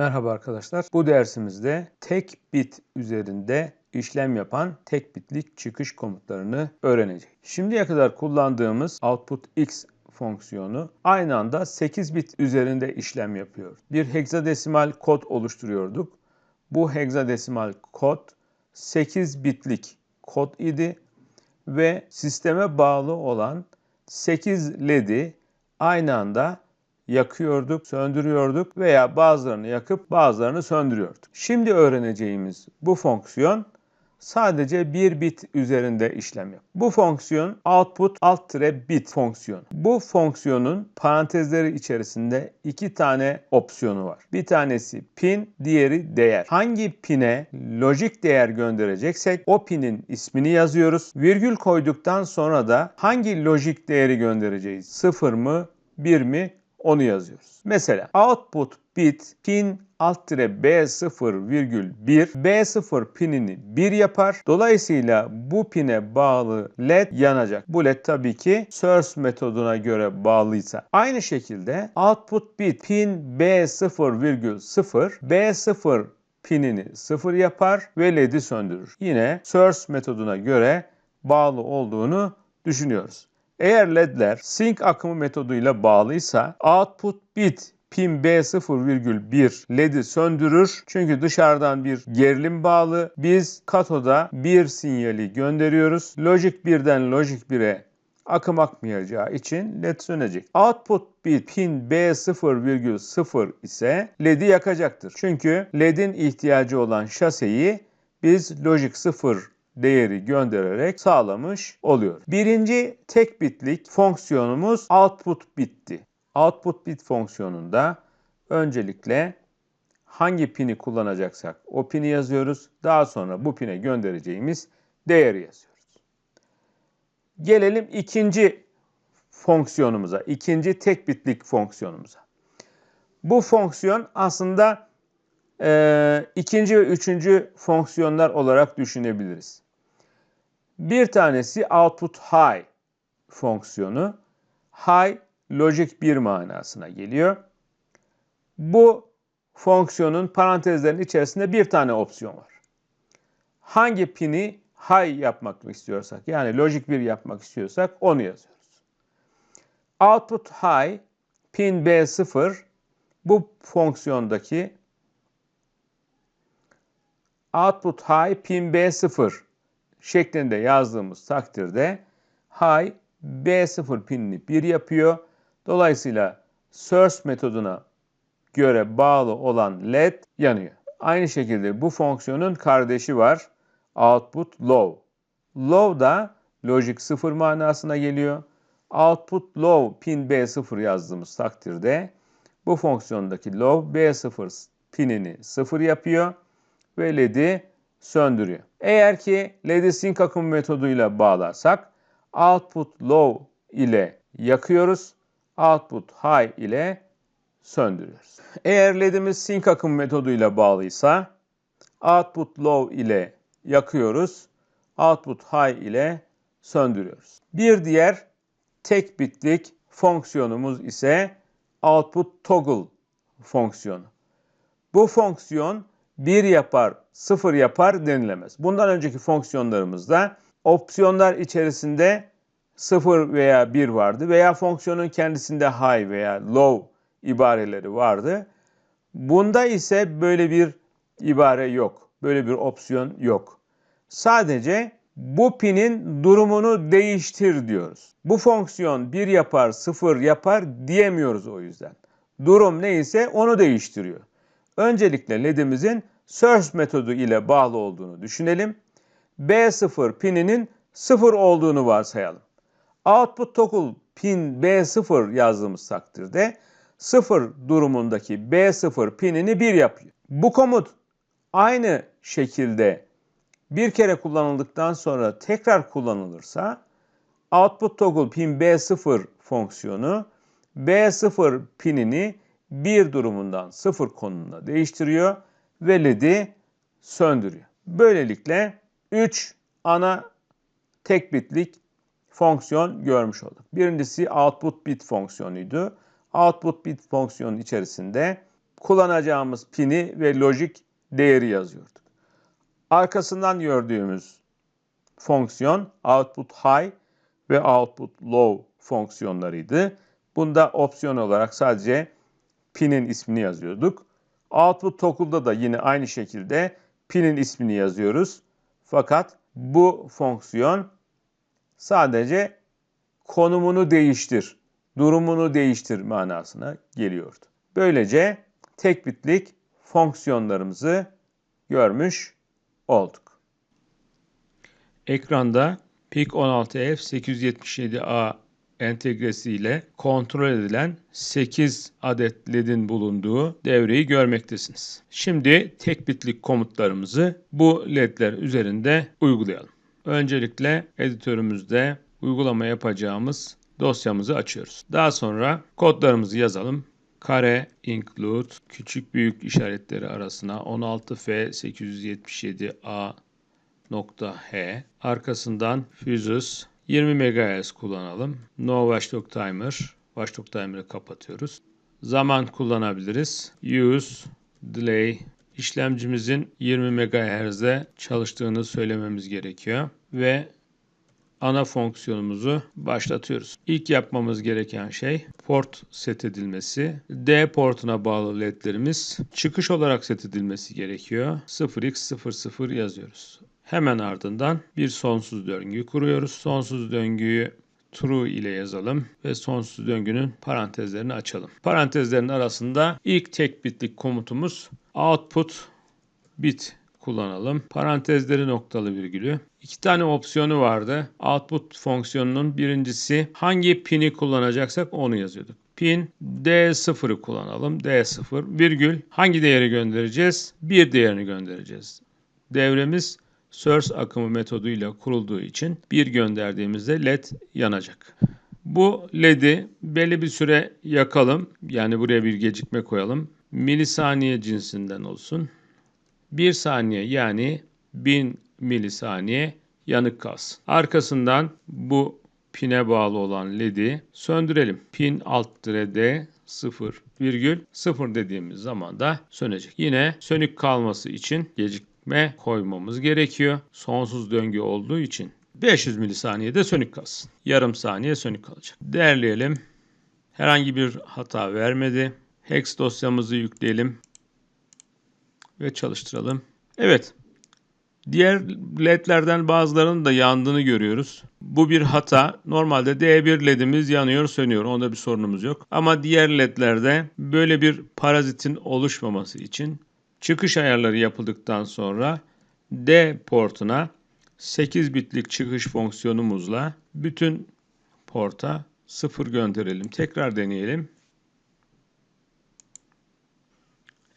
Merhaba arkadaşlar. Bu dersimizde tek bit üzerinde işlem yapan tek bitlik çıkış komutlarını öğreneceğiz. Şimdiye kadar kullandığımız output x fonksiyonu aynı anda 8 bit üzerinde işlem yapıyor. Bir heksadesimal kod oluşturuyorduk. Bu heksadesimal kod 8 bitlik kod idi ve sisteme bağlı olan 8 LED'i aynı anda yakıyorduk, söndürüyorduk veya bazılarını yakıp bazılarını söndürüyorduk. Şimdi öğreneceğimiz bu fonksiyon sadece bir bit üzerinde işlem yapıyor. Bu fonksiyon output alt bit fonksiyonu. Bu fonksiyonun parantezleri içerisinde iki tane opsiyonu var. Bir tanesi pin, diğeri değer. Hangi pine lojik değer göndereceksek o pinin ismini yazıyoruz. Virgül koyduktan sonra da hangi lojik değeri göndereceğiz? 0 mı, 1 mi onu yazıyoruz. Mesela output bit pin alt B0 virgül 1 B0 pinini 1 yapar. Dolayısıyla bu pine bağlı led yanacak. Bu led tabii ki source metoduna göre bağlıysa. Aynı şekilde output bit pin B0 virgül 0 B0 pinini 0 yapar ve led'i söndürür. Yine source metoduna göre bağlı olduğunu düşünüyoruz. Eğer ledler sync akımı metoduyla bağlıysa output bit pin B0,1 LED'i söndürür. Çünkü dışarıdan bir gerilim bağlı. Biz katoda bir sinyali gönderiyoruz. Logic 1'den Logic 1'e akım akmayacağı için led sönecek. Output bit pin B0,0 ise LED'i yakacaktır. Çünkü LED'in ihtiyacı olan şaseyi biz Logic 0 değeri göndererek sağlamış oluyor. Birinci tek bitlik fonksiyonumuz output bitti. Output bit fonksiyonunda öncelikle hangi pini kullanacaksak o pini yazıyoruz. Daha sonra bu pine göndereceğimiz değeri yazıyoruz. Gelelim ikinci fonksiyonumuza, ikinci tek bitlik fonksiyonumuza. Bu fonksiyon aslında e, ikinci ve üçüncü fonksiyonlar olarak düşünebiliriz. Bir tanesi output high fonksiyonu. High logic 1 manasına geliyor. Bu fonksiyonun parantezlerin içerisinde bir tane opsiyon var. Hangi pini high yapmak istiyorsak yani logic 1 yapmak istiyorsak onu yazıyoruz. Output high pin B0 bu fonksiyondaki output high pin B0 şeklinde yazdığımız takdirde high B0 pinini 1 yapıyor. Dolayısıyla source metoduna göre bağlı olan led yanıyor. Aynı şekilde bu fonksiyonun kardeşi var. Output low. Low da logic 0 manasına geliyor. Output low pin B0 yazdığımız takdirde bu fonksiyondaki low B0 pinini 0 yapıyor ve LED'i söndürüyor. Eğer ki LED'i sync akım metoduyla bağlarsak output low ile yakıyoruz, output high ile söndürüyoruz. Eğer LED'imiz sync akım metoduyla bağlıysa output low ile yakıyoruz, output high ile söndürüyoruz. Bir diğer tek bitlik fonksiyonumuz ise output toggle fonksiyonu. Bu fonksiyon 1 yapar, 0 yapar denilemez. Bundan önceki fonksiyonlarımızda opsiyonlar içerisinde 0 veya 1 vardı veya fonksiyonun kendisinde high veya low ibareleri vardı. Bunda ise böyle bir ibare yok. Böyle bir opsiyon yok. Sadece bu pinin durumunu değiştir diyoruz. Bu fonksiyon 1 yapar, 0 yapar diyemiyoruz o yüzden. Durum neyse onu değiştiriyor. Öncelikle LED'imizin source metodu ile bağlı olduğunu düşünelim. B0 pininin 0 olduğunu varsayalım. Output toggle pin B0 yazdığımız takdirde 0 durumundaki B0 pinini 1 yapıyor. Bu komut aynı şekilde bir kere kullanıldıktan sonra tekrar kullanılırsa output toggle pin B0 fonksiyonu B0 pinini 1 durumundan 0 konumuna değiştiriyor ve LED'i söndürüyor. Böylelikle 3 ana tek bitlik fonksiyon görmüş olduk. Birincisi output bit fonksiyonuydu. Output bit fonksiyonun içerisinde kullanacağımız pini ve lojik değeri yazıyorduk. Arkasından gördüğümüz fonksiyon output high ve output low fonksiyonlarıydı. Bunda opsiyon olarak sadece pinin ismini yazıyorduk. Output toggle'da da yine aynı şekilde pinin ismini yazıyoruz. Fakat bu fonksiyon sadece konumunu değiştir, durumunu değiştir manasına geliyordu. Böylece tek bitlik fonksiyonlarımızı görmüş olduk. Ekranda PIC 16F 877A entegresi ile kontrol edilen 8 adet LED'in bulunduğu devreyi görmektesiniz. Şimdi tek bitlik komutlarımızı bu LED'ler üzerinde uygulayalım. Öncelikle editörümüzde uygulama yapacağımız dosyamızı açıyoruz. Daha sonra kodlarımızı yazalım. Kare include küçük büyük işaretleri arasına 16F 877A nokta H arkasından Fuses 20 MHz kullanalım. No watchdog timer. Watchdog timer'ı kapatıyoruz. Zaman kullanabiliriz. Use delay işlemcimizin 20 MHz'de çalıştığını söylememiz gerekiyor ve ana fonksiyonumuzu başlatıyoruz. İlk yapmamız gereken şey port set edilmesi. D portuna bağlı ledlerimiz çıkış olarak set edilmesi gerekiyor. 0x00 yazıyoruz. Hemen ardından bir sonsuz döngü kuruyoruz. Sonsuz döngüyü true ile yazalım ve sonsuz döngünün parantezlerini açalım. Parantezlerin arasında ilk tek bitlik komutumuz output bit kullanalım. Parantezleri noktalı virgülü. İki tane opsiyonu vardı. Output fonksiyonunun birincisi hangi pini kullanacaksak onu yazıyorduk. Pin D0'ı kullanalım. D0 virgül hangi değeri göndereceğiz? Bir değerini göndereceğiz. Devremiz source akımı metoduyla kurulduğu için bir gönderdiğimizde led yanacak. Bu led'i belli bir süre yakalım. Yani buraya bir gecikme koyalım. Milisaniye cinsinden olsun. 1 saniye yani 1000 milisaniye yanık kalsın. Arkasından bu pine bağlı olan led'i söndürelim. Pin alt D 0 virgül 0 dediğimiz zaman da sönecek. Yine sönük kalması için gecikme koymamız gerekiyor. Sonsuz döngü olduğu için 500 milisaniyede sönük kalsın. Yarım saniye sönük kalacak. Değerleyelim. Herhangi bir hata vermedi. Hex dosyamızı yükleyelim ve çalıştıralım. Evet. Diğer ledlerden bazılarının da yandığını görüyoruz. Bu bir hata. Normalde D1 ledimiz yanıyor sönüyor. Onda bir sorunumuz yok. Ama diğer ledlerde böyle bir parazitin oluşmaması için çıkış ayarları yapıldıktan sonra D portuna 8 bitlik çıkış fonksiyonumuzla bütün porta 0 gönderelim. Tekrar deneyelim.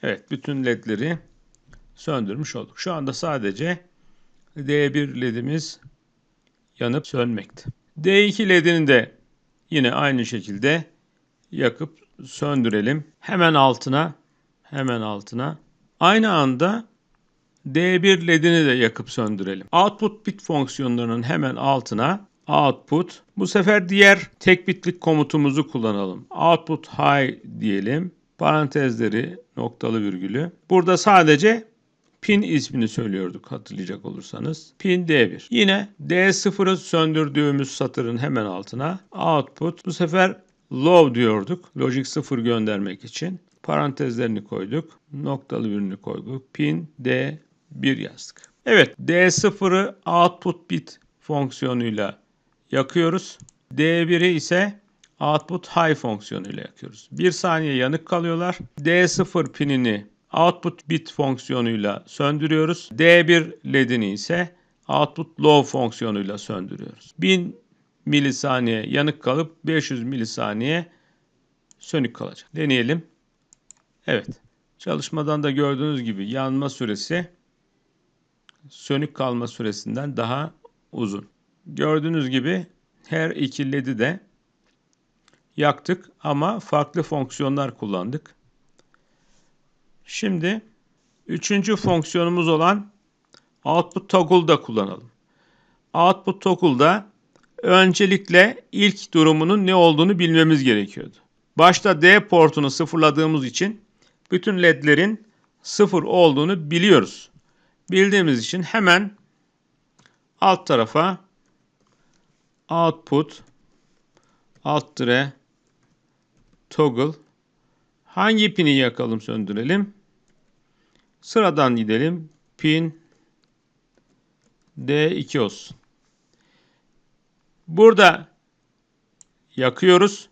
Evet, bütün ledleri söndürmüş olduk. Şu anda sadece D1 ledimiz yanıp sönmekte. D2 ledini de yine aynı şekilde yakıp söndürelim. Hemen altına hemen altına aynı anda D1 ledini de yakıp söndürelim. Output bit fonksiyonlarının hemen altına output. Bu sefer diğer tek bitlik komutumuzu kullanalım. Output high diyelim. Parantezleri noktalı virgülü. Burada sadece pin ismini söylüyorduk hatırlayacak olursanız. Pin D1. Yine D0'ı söndürdüğümüz satırın hemen altına output. Bu sefer low diyorduk. Logic 0 göndermek için. Parantezlerini koyduk. Noktalı birini koyduk. Pin D1 yazdık. Evet D0'ı output bit fonksiyonuyla yakıyoruz. D1'i ise output high fonksiyonuyla yakıyoruz. 1 saniye yanık kalıyorlar. D0 pinini output bit fonksiyonuyla söndürüyoruz. D1 ledini ise output low fonksiyonuyla söndürüyoruz. 1000 milisaniye yanık kalıp 500 milisaniye sönük kalacak. Deneyelim. Evet. Çalışmadan da gördüğünüz gibi yanma süresi sönük kalma süresinden daha uzun. Gördüğünüz gibi her iki ledi de yaktık ama farklı fonksiyonlar kullandık. Şimdi üçüncü fonksiyonumuz olan output toggle da kullanalım. Output toggle'da öncelikle ilk durumunun ne olduğunu bilmemiz gerekiyordu. Başta D portunu sıfırladığımız için bütün ledlerin sıfır olduğunu biliyoruz. Bildiğimiz için hemen alt tarafa output alt tire toggle hangi pini yakalım söndürelim? Sıradan gidelim. Pin D2 olsun. Burada yakıyoruz.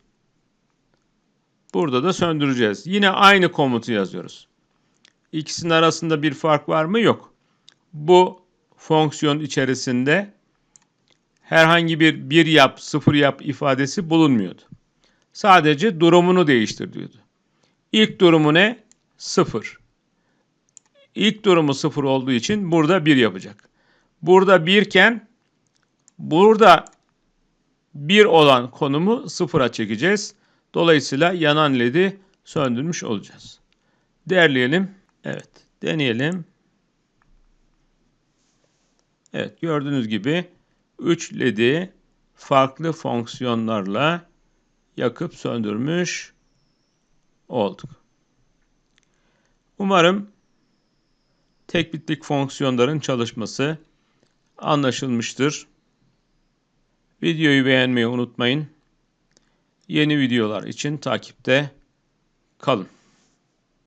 Burada da söndüreceğiz. Yine aynı komutu yazıyoruz. İkisinin arasında bir fark var mı? Yok. Bu fonksiyon içerisinde herhangi bir bir yap, sıfır yap ifadesi bulunmuyordu. Sadece durumunu değiştir diyordu. İlk durumu ne? Sıfır. İlk durumu sıfır olduğu için burada bir yapacak. Burada birken burada bir olan konumu sıfıra çekeceğiz. Dolayısıyla yanan ledi söndürmüş olacağız. Değerleyelim. Evet. Deneyelim. Evet. Gördüğünüz gibi 3 ledi farklı fonksiyonlarla yakıp söndürmüş olduk. Umarım tek bitlik fonksiyonların çalışması anlaşılmıştır. Videoyu beğenmeyi unutmayın. Yeni videolar için takipte kalın.